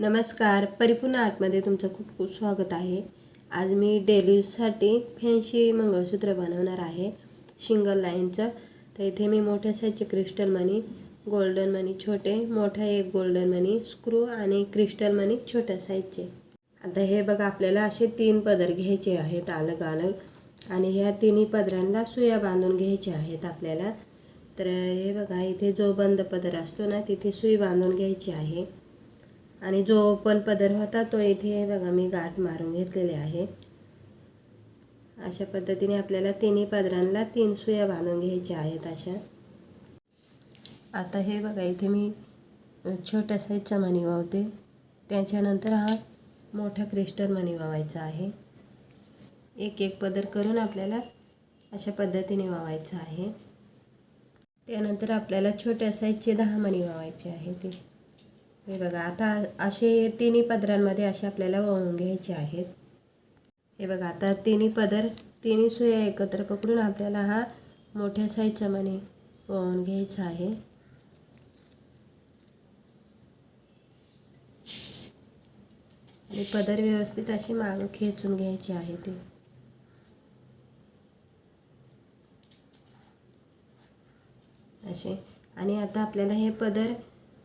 नमस्कार परिपूर्ण आर्टमध्ये तुमचं खूप खूप स्वागत आहे. आज मी डेली यूजसाठी फॅन्सी मंगळसूत्र बनवणार आहे सिंगल लाईनचं. तर इथे मी मोठ्या साईजचे क्रिस्टल मनी गोल्डन मनी छोटे मोठा एक गोल्डन मनी स्क्रू आणि क्रिस्टल मनी छोट्या साईजचे. आता हे बघा आपल्याला असे तीन पदर घ्यायचे आहेत अलग अलग आणि ह्या तिन्ही पदरांना सुया बांधून घ्यायच्या आहेत आपल्याला. तर हे बघा इथे जो बंद पदर असतो ना तिथे सुई बांधून घ्यायची आहे. आणि जो पण पदर होता तो इथे बघा मी गाठ मारून घेतलेले आहे. अशा पद्धतीने आपल्याला तिन्ही पदरांना तीन सुया बांधून घ्यायच्या आहेत अशा. आता हे बघा इथे मी छोट्या साईजचा मणी वावते त्याच्यानंतर हा मोठा क्रिस्टल मणी वावायचा आहे. एक एक पदर करून आपल्याला अशा पद्धतीने वावायचं आहे. त्यानंतर आपल्याला छोट्या साईजचे दहा मणी वावायचे आहे ते. हे बघा आता असे तिन्ही पदरांमध्ये असे आपल्याला वळून घ्यायचे आहेत. हे बघा आता तिन्ही पदर तिन्ही सुया एकत्र पकडून आपल्याला हा मोठ्या साईजच्यामध्ये मणी वळून घ्यायचा आहे. आणि पदर व्यवस्थित असे मागं खेचून घ्यायचे आहे ते. असे. आणि आता आपल्याला हे पदर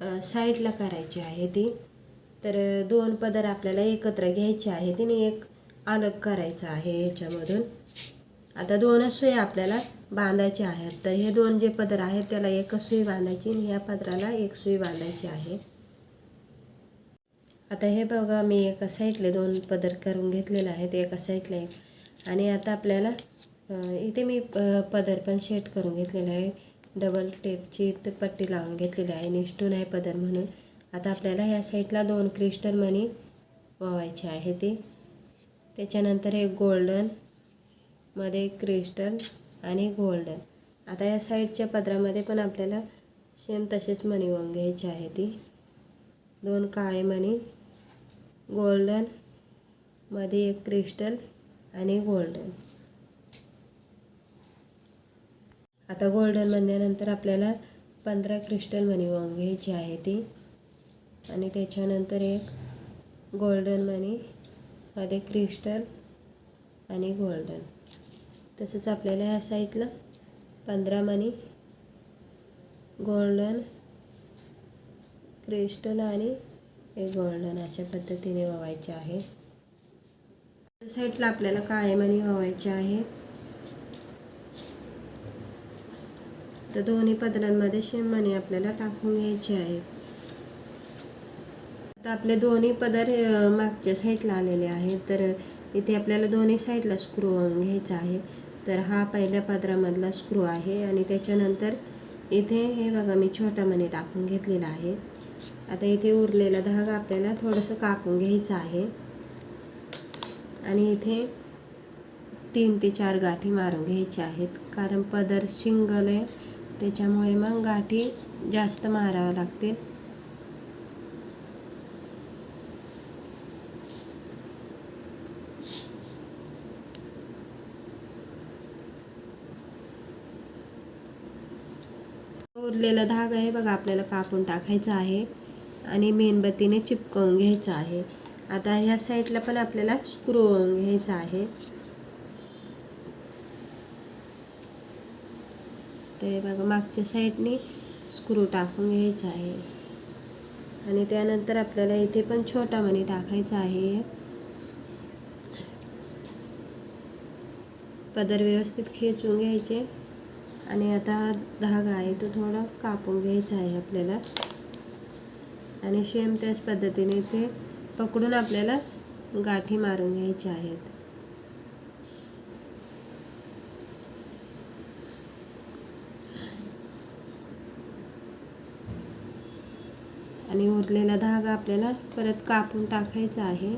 साईडला करायची आहे ती. तर दोन पदर आपल्याला एकत्र घ्यायचे आहे तिने एक अलग करायचं आहे याच्यामधून. आता दोनच सुई आपल्याला बांधायचे आहेत. तर हे दोन जे पदर आहेत त्याला एकच सुई बांधायची आणि ह्या पदराला एक सुई बांधायची आहे. आता हे बघा मी एका साईडले दोन पदर करून घेतलेले आहेत एका साईडला एक. आणि आता आपल्याला इथे मी पदर पण सेट करून घेतलेला आहे. डबल टेपची पट्टी लावून घेतलेली आहे. निष्ठून आहे पदर म्हणून. आता आपल्याला ह्या साईडला दोन क्रिस्टल मनी वावायचे आहे ते. त्याच्यानंतर एक गोल्डनमध्ये क्रिस्टल आणि गोल्डन आता या साईडच्या पदरामध्ये पण आपल्याला सेम तसेच मणी वाहून घ्यायची आहे ती. दोन काळे मणी गोल्डनमध्ये एक क्रिस्टल आणि गोल्डन आता गोल्डन म्हणल्यानंतर आपल्याला पंधरा क्रिस्टल मनी वाहून घ्यायची आहे ती. आणि त्याच्यानंतर एक गोल्डन मनी मध्ये क्रिस्टल आणि गोल्डन तसंच आपल्याला ह्या साईडला पंधरा मनी गोल्डन क्रिस्टल आणि एक गोल्डन अशा पद्धतीने वावायचे आहे. साईडला आपल्याला काळे मनी वावायचे आहे. तर दोन्ही पदरांमध्ये शेम आपल्याला टाकून घ्यायचे आहेत आता आपले दोन्ही पदर मागच्या साईडला आलेले आहेत. तर इथे आपल्याला दोन्ही साईडला स्क्रू घ्यायचा आहे. तर हा पहिल्या पदरामधला स्क्रू आहे आणि त्याच्यानंतर इथे हे बघा मी छोटा मणी टाकून घेतलेला आहे. आता इथे उरलेला धागा आपल्याला थोडंसं कापून घ्यायचं आहे. आणि इथे तीन ते चार गाठी मारून घ्यायच्या आहेत. कारण पदर सिंगल आहे. त्याच्यामुळे मग गाठी जास्त माराव्या लागतील. उरलेला धागा आहे बघा आपल्याला कापून टाकायचा आहे आणि मेणबत्तीने चिपकवून घ्यायचा आहे. आता ह्या साईडला पण आपल्याला स्क्रू घ्यायचा आहे. ते बघा मागच्या साईडने स्क्रू टाकून घ्यायचा आहे. आणि त्यानंतर आपल्याला इथे पण छोटा मणी टाकायचा आहे. पदर व्यवस्थित खेचून घ्यायचे. आणि आता धागा आहे तो थोडा कापून घ्यायचा आहे आपल्याला. आणि सेम त्याच पद्धतीने ते पकडून आपल्याला गाठी मारून घ्यायच्या आहेत. आणि उरलेला धागा आपल्याला परत कापून टाकायचा आहे.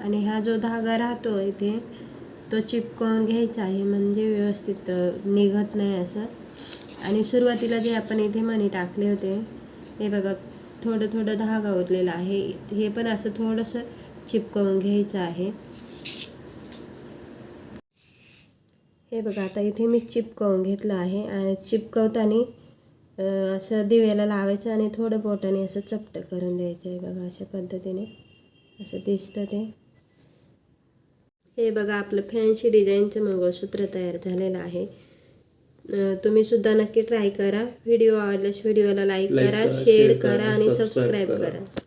आणि हा जो धागा राहतो इथे तो चिपकवून घ्यायचा आहे म्हणजे व्यवस्थित निघत नाही असं. आणि सुरुवातीला जे आपण इथे मणी टाकले होते हे बघा थोडं थोडं धागा उरलेला आहे. हे पण असं थोडंसं चिपकवून घ्यायचं आहे. हे बघा आता इथे मी चिपकवून घेतलं आहे. आणि चिपकवताना असं दिव्याला लावायचं आणि थोडं बोटाने असं चपटं करून द्यायचं आहे बघा अशा पद्धतीने. असं दिसतं ते. हे बघा आपलं फॅन्सी डिझाईनचं मंगळसूत्र तयार झालेलं आहे. तुम्ही सुद्धा नक्की ट्राय करा. व्हिडिओ आवडल्यास व्हिडिओला लाईक करा शेअर करा आणि सबस्क्राईब करा. करा.